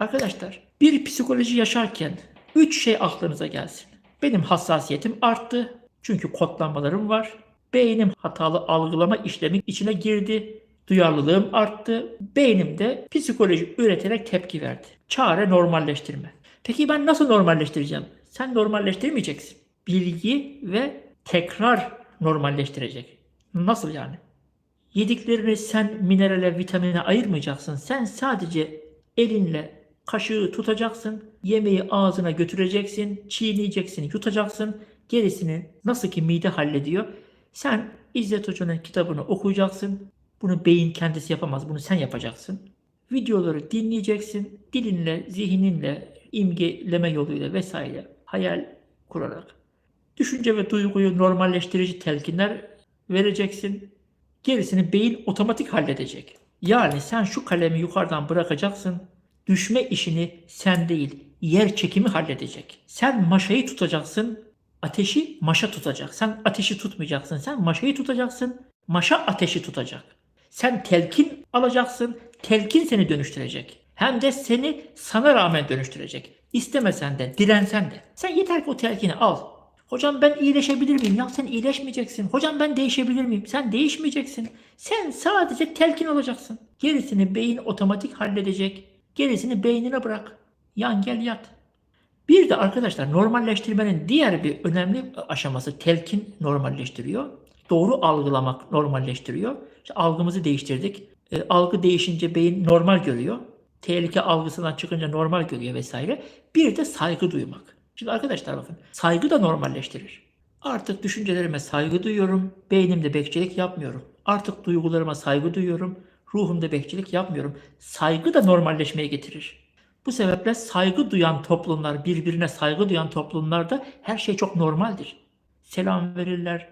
Arkadaşlar bir psikoloji yaşarken üç şey aklınıza gelsin. Benim hassasiyetim arttı. Çünkü kodlamalarım var. Beynim hatalı algılama işlemi içine girdi. Duyarlılığım arttı. Beynim de psikoloji üreterek tepki verdi. Çare normalleştirme. Peki ben nasıl normalleştireceğim? Sen normalleştirmeyeceksin. Bilgi ve tekrar normalleştirecek. Nasıl yani? Yediklerini sen minerale, vitamine ayırmayacaksın. Sen sadece elinle kaşığı tutacaksın. Yemeği ağzına götüreceksin. Çiğneyeceksin, yutacaksın. Gerisini nasıl ki mide hallediyor. Sen İzzet Hoca'nın kitabını okuyacaksın. Bunu beyin kendisi yapamaz. Bunu sen yapacaksın. Videoları dinleyeceksin. Dilinle, zihninle, imgeleme yoluyla vesaire hayal kurarak. Düşünce ve duyguyu normalleştirici telkinler vereceksin. Gerisini beyin otomatik halledecek. Yani sen şu kalemi yukarıdan bırakacaksın. Düşme işini sen değil, yer çekimi halledecek. Sen maşayı tutacaksın, ateşi maşa tutacak. Sen ateşi tutmayacaksın, sen maşayı tutacaksın, maşa ateşi tutacak. Sen telkin alacaksın, telkin seni dönüştürecek. Hem de seni sana rağmen dönüştürecek. İstemesen de, dirensen de. Sen yeter ki o telkini al. Hocam ben iyileşebilir miyim? Ya sen iyileşmeyeceksin. Hocam ben değişebilir miyim? Sen değişmeyeceksin. Sen sadece telkin alacaksın. Gerisini beyin otomatik halledecek. Gerisini beynine bırak. Yan gel yat. Bir de arkadaşlar normalleştirmenin diğer bir önemli aşaması telkin normalleştiriyor. Doğru algılamak normalleştiriyor. İşte algımızı değiştirdik. E, algı değişince beyin normal görüyor. Tehlike algısından çıkınca normal görüyor vesaire. Bir de saygı duymak. Şimdi arkadaşlar bakın saygı da normalleştirir. Artık düşüncelerime saygı duyuyorum. Beynimde bekçilik yapmıyorum. Artık duygularıma saygı duyuyorum. Ruhumda bekçilik yapmıyorum. Saygı da normalleşmeye getirir. Bu sebeple saygı duyan toplumlar, birbirine saygı duyan toplumlarda her şey çok normaldir. Selam verirler,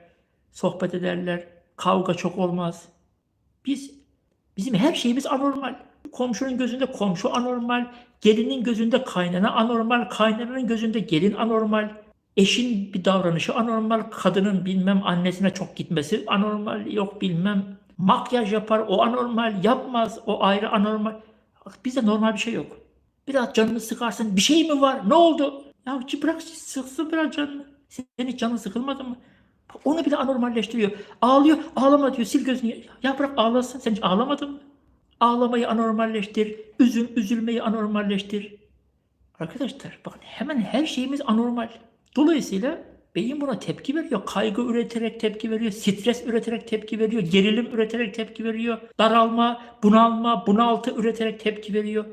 sohbet ederler, kavga çok olmaz. Biz, bizim her şeyimiz anormal. Komşunun gözünde komşu anormal, gelinin gözünde kaynana anormal, kaynananın gözünde gelin anormal. Eşin bir davranışı anormal, kadının bilmem annesine çok gitmesi anormal, yok bilmem makyaj yapar o anormal, yapmaz o ayrı anormal. Bizde normal bir şey yok. Biraz canını sıkarsın, bir şey mi var, ne oldu? Ya bırak sıksın biraz canını. Senin hiç canın sıkılmadı mı? Onu bile anormalleştiriyor. Ağlıyor, ağlama diyor, sil gözünü. Ya bırak ağlasın, sen hiç ağlamadın mı? Ağlamayı anormalleştir, üzüm, üzülmeyi anormalleştir. Arkadaşlar bakın hemen her şeyimiz anormal. Dolayısıyla beyin buna tepki veriyor. Kaygı üreterek tepki veriyor. Stres üreterek tepki veriyor. Gerilim üreterek tepki veriyor. Daralma, bunalma, bunaltı üreterek tepki veriyor.